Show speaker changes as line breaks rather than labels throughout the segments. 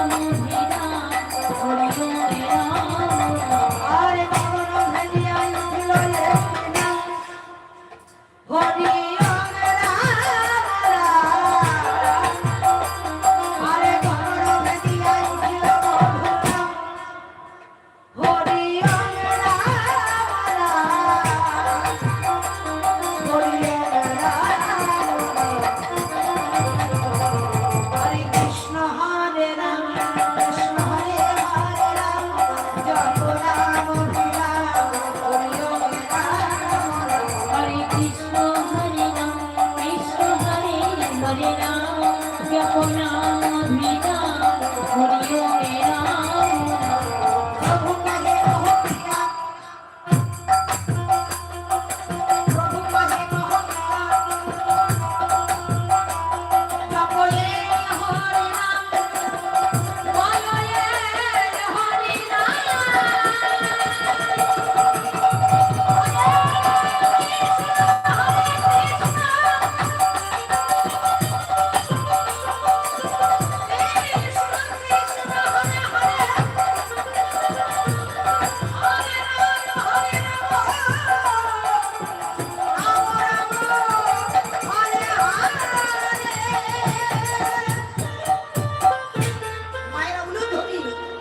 Come on, come.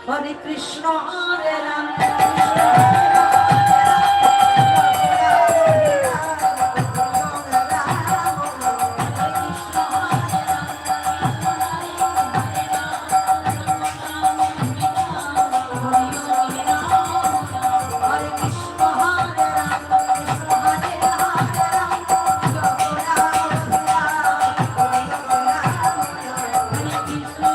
Hare Krishna Hare Ram Thank you.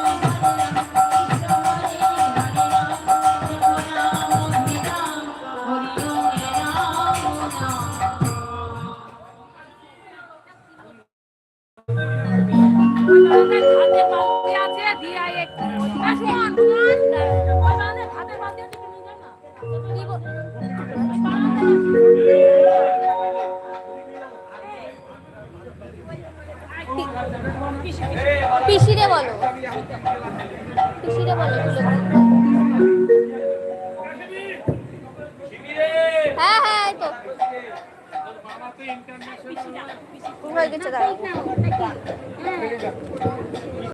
পিসিরে বলো। পিসিরে বলো। হ্যাঁ হ্যাঁ তো। হয়ে গেছে দাঁড়া